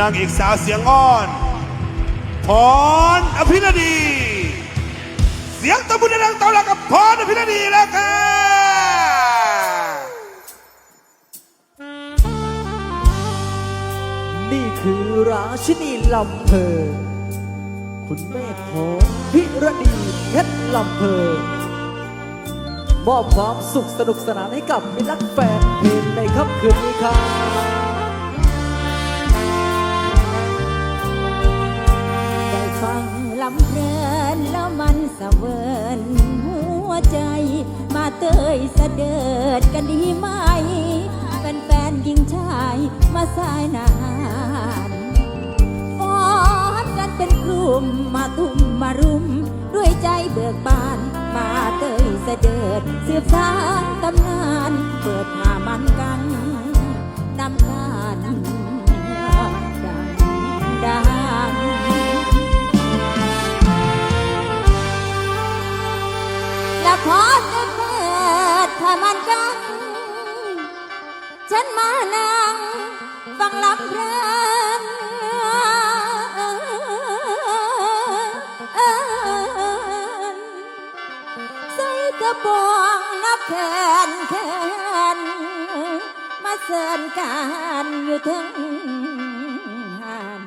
นางเอกสาวเสียงอ่อนพรอภิรดี เสียงตะบุญดังเต่าละกับพรอภิรดีแล้วค่ะนี่คือราชินีลำเพอคุณแม่ของพิรดีเพชรลำเพอมอบความสุขสนุกสนานให้กับมิตรรักแฟนเพลงในค่ำคืนนี้ครับ ยเดิดกันดีไหมเป็นแฟนๆยิงชายมาสายนานฟ้อนกันเป็นกลุ่มมาทุ่มมารุม ด้วยใจเบิกบานมาเตยเสด็จสืบสานตำนาน เปิดผ้ามันกัน นั่งฟังลำเพลินใส่กระบองนับแขนแขนมาเสินกันอยู่ถึงหัน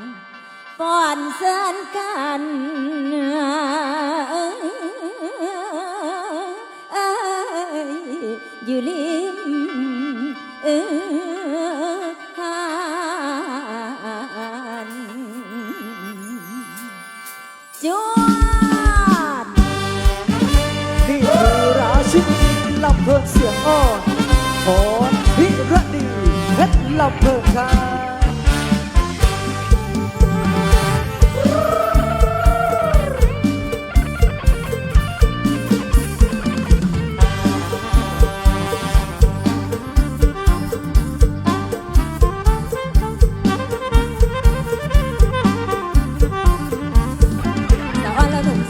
ป้อนเสินกัน จวดนี่คือราชินีลำเพลินเสียงอ่อนของพิรดีเพชรลำเพลินครับ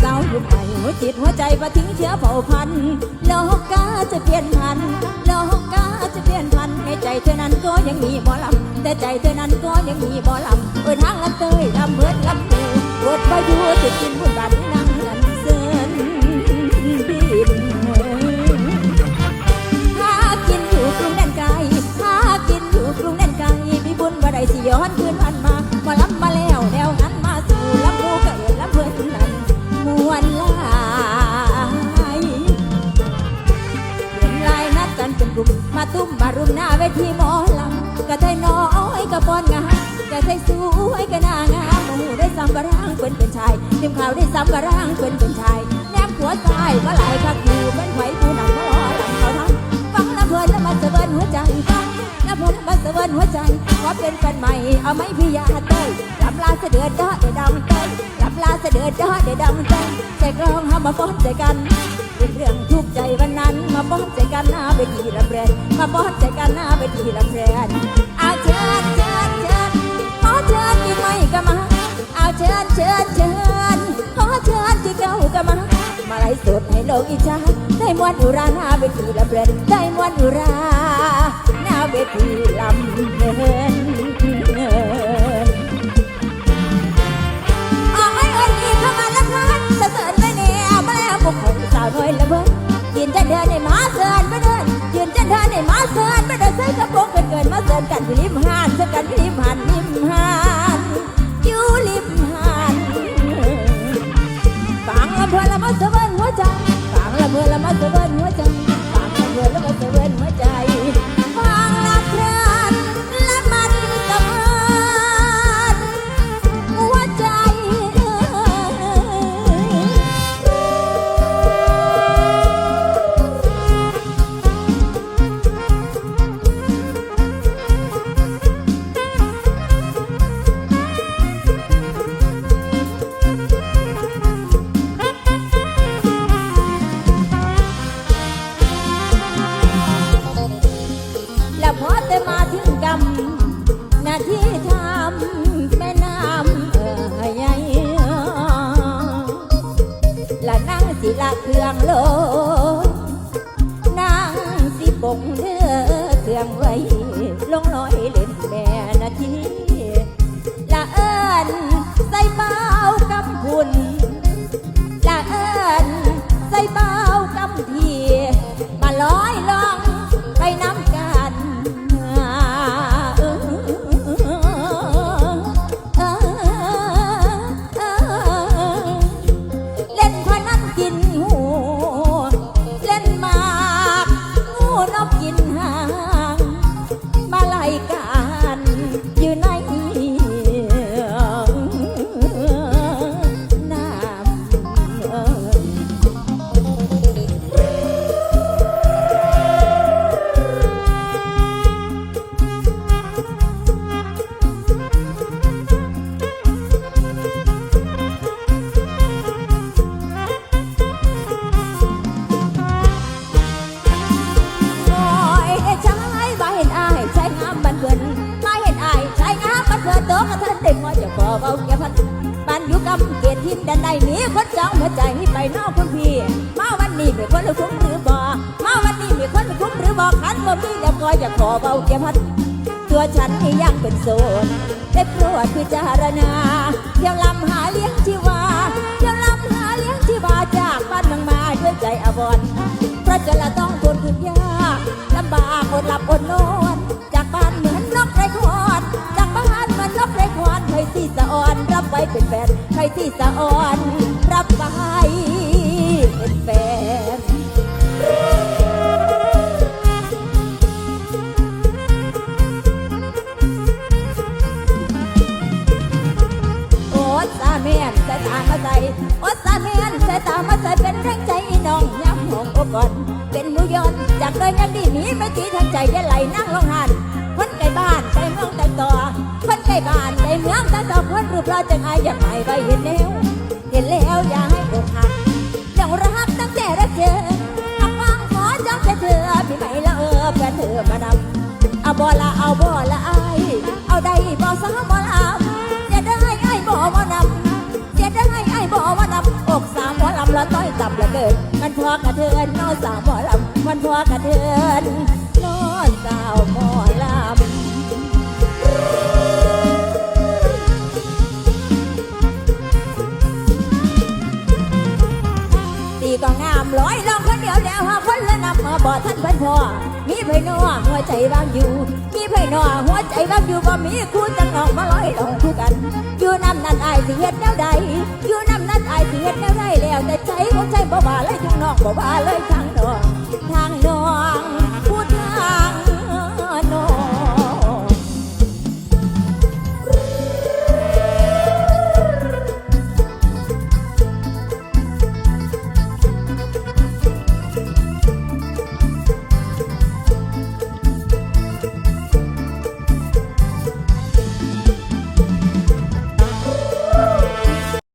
สาวอยู่ใหม่หัวจิตหัวใจมาทิ้งเชื้อเผ่าพันธุ์โลกาจะเปลี่ยนพันธุ์โลกาจะเปลี่ยนพันให้ใจเธอนั้นก็ยังมีบ่ลำแต่ใจเธอนั้นก็ยังมีบ่ลำเปิดทางลำเตยลำเบิดลำปูปวดพายุจะกินบุญบันนั่ง เป็นเป็นชายทีมข่าวได้ซ้ำกระร่างเป็นเป็นชายแนมหัวใจก็หลายคักอยู่เป็นไหวผู้นำมาล้อลำเขาทั้งฟังละเพลินแล้วมาเสเบินหัวใจฟังละเพลินแล้วมาเสเบินหัวใจขอเป็นแฟนใหม่เอาไหมพี่ยาเต้ยลำลาเสด็จดอเดดำเต้ยลำลาเสด็จดอเดดำเต้ยใจกลองห้ามาฟ้อนใจกันเป็นเรื่องทุกข์ใจวันนั้นมาป้อนใจกันหน้าเวทีละเพลนมาป้อนใจกันหน้าเวทีละเพลาไล่สดให้โลกอิจฉาได้มวนอุราหน้าเวทีลำเพลินได้มวนอุราหน้าเวทีลำเพลินเอาให้เอิญอีกเข้ามาละกันสะเสริญไปเนี่ยมาแล้วพวกผมสาวน้อยละเบิ้งยืนจะเดินในมาเสิร์นมาเดินยืนจะเดินในมาเสิร์นมาเดินเสิร์นกระโปรงเกินเกินมาเสิร์นกันอยู่ริมหาดเสิร์นกันอยู่ริมหาดริมหาดอยู่ริมหาด เบินหัวใจฟังละเพลินละมาเสเบินหัวใจฟัง ถึงกรำหน้าที่ทำแม่น้ำเอ่ยใหญ่ละนั่งสิละเครื่องโลนั่งสิบงเดือเครื่องไว้ ลงน้อยเล่นแม่นาทีละเอิญใส่เบากำพุนละเอิญใส่เบากำทีมาลอยลอง พันปันอยู่กำเกียรติทินดันใดหนีคนจองหัวใจให้ไปนอกคุณพี่มาวันนี้มีคนคุ้มหรือบ่มาวันนี้มีคนคุ้มหรือบ่คันบ่มีเดี๋ยวก็จะขอเบาเกียพันตัวฉันนี่ยังเป็นโสดได้โปรดพิจารณาเที่ยวลำหาเลี้ยงชีวาเที่ยวลำหาเลี้ยงชีวาจากบ้านเมืองมาด้วยใจอวรณ์เพราะจะละต้องทนทุกข์ยากลำบากอดหลับอดนอน รับไว้เป็นแฟน ใครที่สะอ่อน รับไว้เป็นแฟนโอ๊ตสาเมียนใส่ตามาใส่โอ๊ตสาเมียนใส่ตามาใส่เป็นแรงใจน้องย้ำหงอกก่อนเป็นมูยอนจากเคยยังดีหนีไม่ทีทางใจยันไหลนั่งลงหันคนไกลบ้านไกลเมืองแต่ต่อคนไกลบ้านไกลเมือง แต่ต่อคนรูปรอจังไงอยากไม่ไปเห็นแล้ว เห็นแล้วอย่าให้อกหักยังรักตั้งแต่แรกเจอหักวางขอจังแต่เธอพี่ไม่ละเออแฟนเธอมานำเอาบ่ละเอาบ่ละไอายเอาได้บ่สาวบ่ลำเสียได้ไอ้บ่บ่นำเสียได้ไอ้บ่บ่นำอกสามบ่ลำละต้อยต่ำละเกินมันพอกระเทือนนอสาวบ่ลำมันพอกระเทือนนอสาวบ่ลำำร้อยลองคนเดียวแล้วหาคนละนำมาบ่ท่านเพิ่นพ่อมีไผนัวหัวใจบางอยู่ มีไผนัวหัวใจบางอยู่บ่มีคู่จังน้องมาร้อยลองคู่กัน อยู่น้ำนั้นอายสิเฮ็ดแนวใดอยู่น้ำนั้นอายสิเฮ็ดแนวใดแล้วแต่ใจของใจบ่ว่าเลยทางนอกบ่ว่าเลยทางนอกทาง